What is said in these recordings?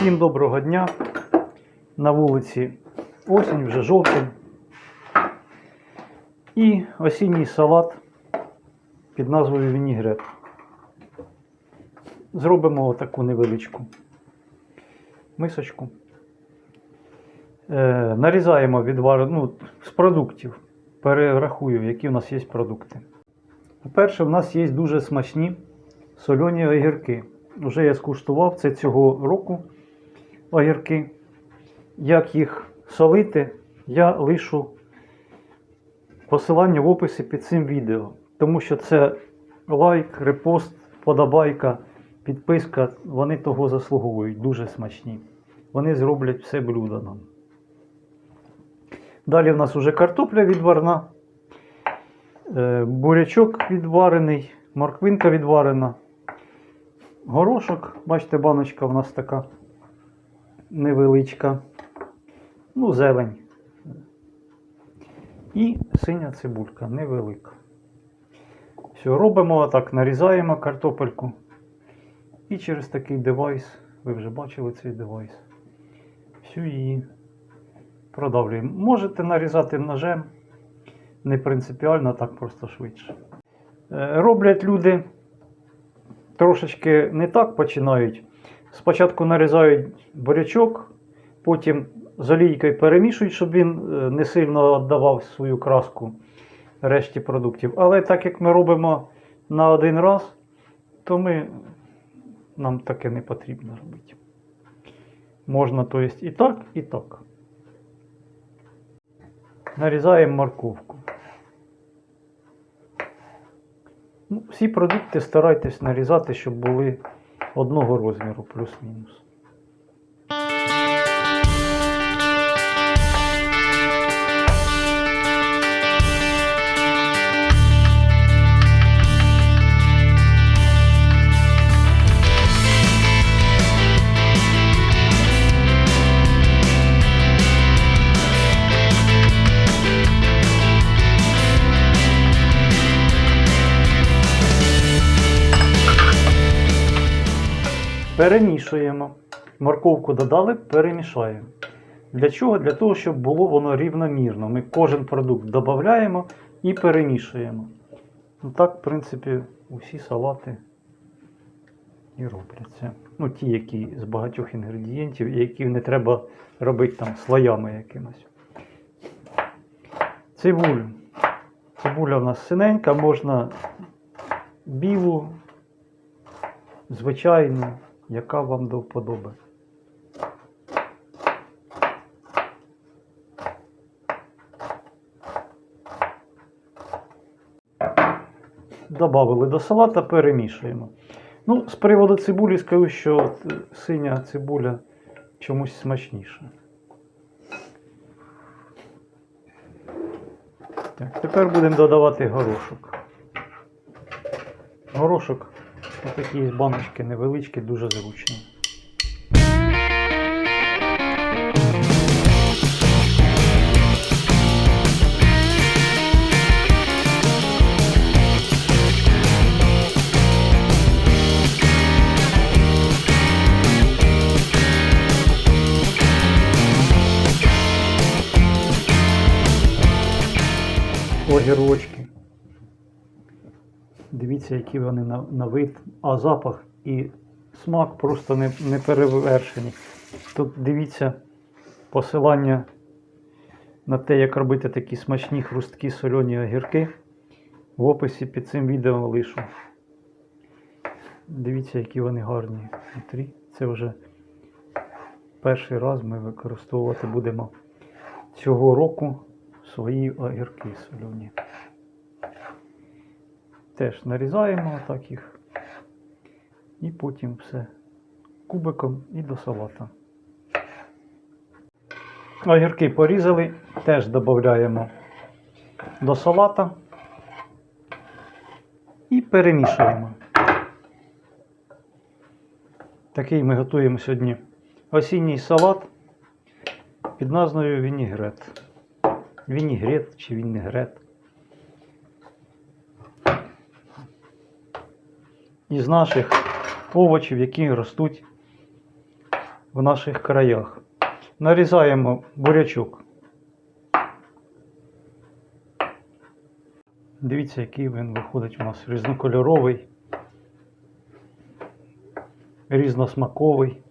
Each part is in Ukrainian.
Всім доброго дня. На вулиці осінь, вже жовтень. І осінній салат під назвою Вінігрет. Зробимо таку невеличку мисочку. Е, нарізаємо відвар... ну, з продуктів. Перерахую, які в нас є продукти. По-перше, в нас є дуже смачні сольоні огірки. Вже я скуштував це цього року огірки. Як їх солити, я лишу посилання в описі під цим відео. Тому що це лайк, репост, подобайка, підписка, вони того заслуговують, дуже смачні. Вони зроблять все блюдо нам. Далі в нас вже картопля відварна, е, бурячок відварений, морквинка відварена, горошок, бачите, баночка в нас така невеличка. Ну, зелень. І синя цибулька невелика. Все, робимо так, нарізаємо картопельку. І через такий девайс, ви вже бачили цей девайс, всю її продавлюємо. Можете нарізати ножем, не принципіально, так просто швидше. Е, Роблять люди трошечки не так починають. Спочатку нарізають бурячок, потім з олійкою перемішують, щоб він е, не сильно віддавав свою краску решті продуктів. Але так як ми робимо на один раз, то ми, нам таке не потрібно робити. Можна, то есть, і так, і так. Нарізаємо морковку. Ну, всі продукти старайтесь нарізати, щоб були одного розміру, плюс-мінус. Перемішуємо. Морковку додали, перемішаємо. Для чого? Для того, щоб було воно рівномірно. Ми кожен продукт додаємо і перемішуємо. Ну так, в принципі, усі салати і робляться. Ну, ті, які з багатьох інгредієнтів, які не треба робити там слоями якимось. Цибулю. Цибуля в нас синенька, можна білу, звичайну, яка вам до вподоби. Добавили до салата, перемішуємо. Ну, з приводу цибулі скажу, що е, синя цибуля чомусь смачніша. Так, тепер будемо додавати горошок. Горошок Отакі баночки невеличкі, дуже зручні. Огірочки. Дивіться, які вони на, на вид, а запах і смак просто не, не перевершені. Тут дивіться посилання на те, як робити такі смачні хрусткі сольоні огірки. В описі під цим відео лишу. Дивіться, які вони гарні. Це вже перший раз ми використовувати будемо цього року свої огірки сольоні. Теж нарізаємо отак їх. І потім все кубиком і до салата. Огірки порізали, теж додаємо до салата і перемішуємо. Такий ми готуємо сьогодні осінній салат під назвою Вінігрет. Вінігрет чи вінегрет. Із наших овочів, які ростуть в наших краях. Нарізаємо бурячок. Дивіться, який він виходить у нас різнокольоровий, різносмаковий.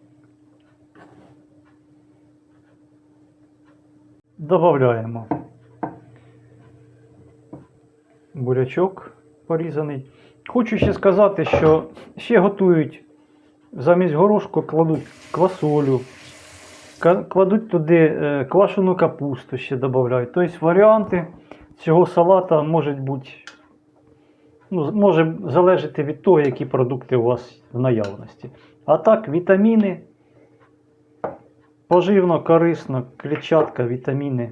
Добавляємо бурячок порізаний. Хочу ще сказати, що ще готують замість горошку кладуть квасолю, кладуть туди е, квашену капусту ще додають. Тобто варіанти цього салата можуть бути, ну, може залежати від того, які продукти у вас в наявності. А так, вітаміни, поживно, корисно, клітчатка, вітаміни,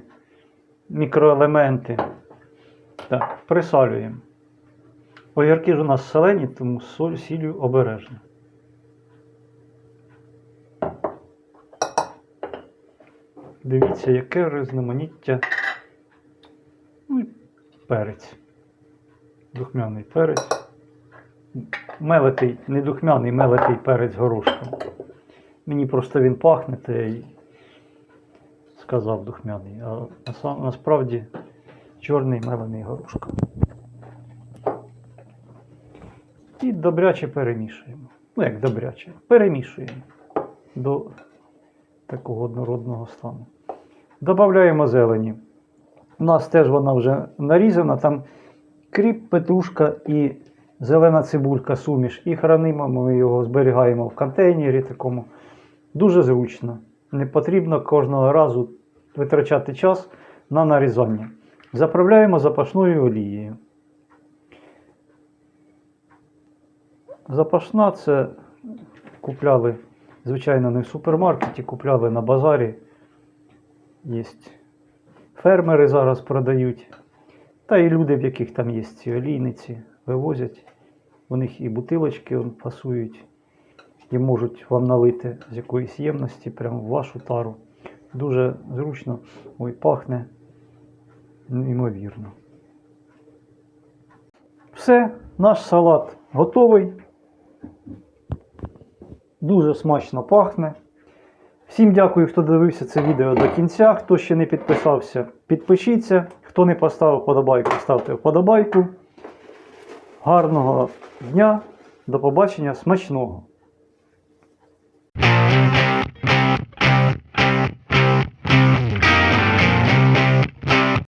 мікроелементи. Так, присалюємо. Огірки ж у нас солені, тому соль, сіллю обережно. Дивіться, яке різноманіття. Ну, перець. Духмяний перець. Мелитий, не духмяний, мелитий перець горошком. Мені просто він пахне, то я й сказав духмяний. А насправді чорний мелений горошком. І добряче перемішуємо. Ну як добряче, перемішуємо до такого однородного стану. Добавляємо зелені. У нас теж вона вже нарізана, там кріп, петрушка і зелена цибулька суміш. І хранимо, ми його зберігаємо в контейнері такому. Дуже зручно. Не потрібно кожного разу витрачати час на нарізання. Заправляємо запашною олією. Запашна це купляли, звичайно, не в супермаркеті, купляли на базарі. Є фермери зараз продають. Та і люди, в яких там є ці олійниці, вивозять. У них і бутилочки фасують, і можуть вам налити з якоїсь ємності прямо в вашу тару. Дуже зручно, ой, пахне неймовірно. Все, наш салат готовий. Дуже смачно пахне. Всім дякую, хто дивився це відео до кінця. Хто ще не підписався, підпишіться. Хто не поставив вподобайку, ставте вподобайку. Гарного дня, до побачення, смачного!